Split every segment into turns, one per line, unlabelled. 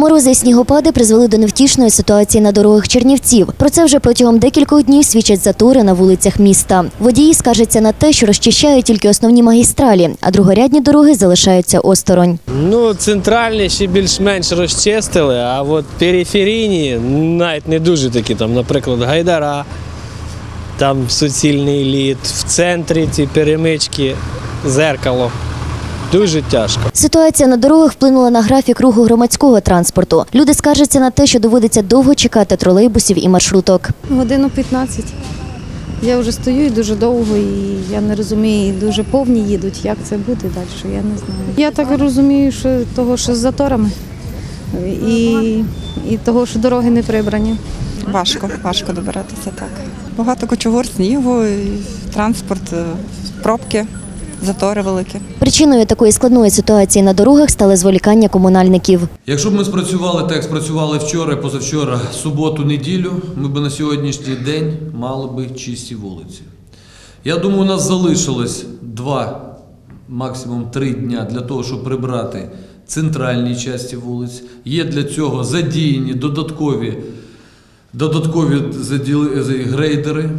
Морози і снігопади призвели до невтішної ситуації на дорогах Чернівців. Про це вже протягом декількох днів свідчать затори на вулицях міста. Водії скаржаться на те, що розчищають тільки основні магістралі, а другорядні дороги залишаються осторонь.
Ну, центральні ще більш-менш розчистили, а от периферійні навіть не дуже такі, там, наприклад, Гайдара, там суцільний лід, в центрі ці перемички, зеркало. Дуже тяжко.
Ситуація на дорогах вплинула на графік руху громадського транспорту. Люди скаржаться на те, що доводиться довго чекати тролейбусів і маршруток.
Годину 15. Я вже стою і дуже довго, і я не розумію, і дуже повні їдуть. Як це буде далі, я не знаю. Я так розумію, що того, що з заторами і, і того, що дороги не прибрані.
Важко, важко добиратися так. Багато кочугур, снігу, транспорт, е, пробки, затори великі.
Причиною такої складної ситуації на дорогах стали зволікання комунальників.
Якщо б ми спрацювали так, як спрацювали вчора, позавчора, суботу, неділю, ми б на сьогоднішній день мали би чисті вулиці. Я думаю, у нас залишилось два, максимум три дня для того, щоб прибрати центральні часті вулиць. Є для цього задіяні додаткові, додаткові заділи- грейдери.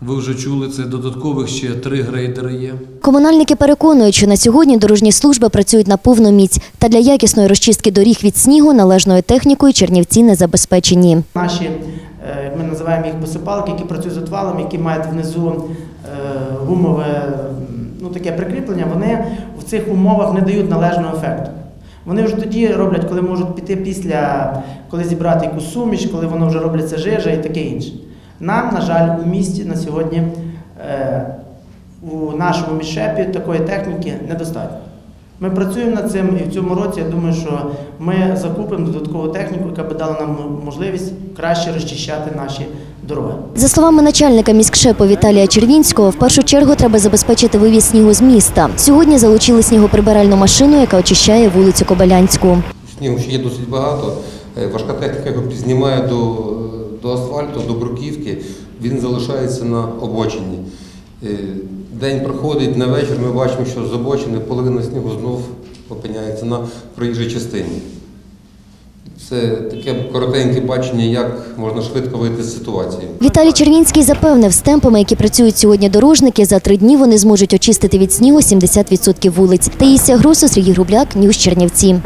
Ви вже чули це, додаткових ще три грейдери є.
Комунальники переконують, що на сьогодні дорожні служби працюють на повну міць та для якісної розчистки доріг від снігу належною технікою чернівці не забезпечені.
Наші, е, ми називаємо їх посипалки, які працюють з отвалом, які мають внизу е, гумове ну, таке прикріплення, вони в цих умовах не дають належного ефекту. Вони вже тоді роблять, коли можуть піти після, коли зібрати якусь суміш, коли воно вже робляться жижа і таке інше. Нам, на жаль, у місті на сьогодні е, у нашому міщепі такої техніки недостатньо. Ми працюємо над цим і в цьому році я думаю, що ми закупимо додаткову техніку, яка би дала нам можливість краще розчищати наші дороги.
За словами начальника міськшепу Віталія Червінського, в першу чергу треба забезпечити вивіз снігу з міста. Сьогодні залучили снігоприбиральну машину, яка очищає вулицю Кобилянську.
Снігу ще є досить багато. Е, Важка техніка його підзнімає до, до асфальту, до бруківки. Він залишається на обочині. Е, День проходить на вечір. Ми бачимо, що з обочини половина снігу знов опиняється на проїжджій частині. Це таке коротеньке бачення, як можна швидко вийти з ситуації.
Віталій Червінський запевнив, з темпами, які працюють сьогодні дорожники, за три дні вони зможуть очистити від снігу 70% вулиць. Таїсія Гросу, Сергій Грубляк, Ньюс Чернівці.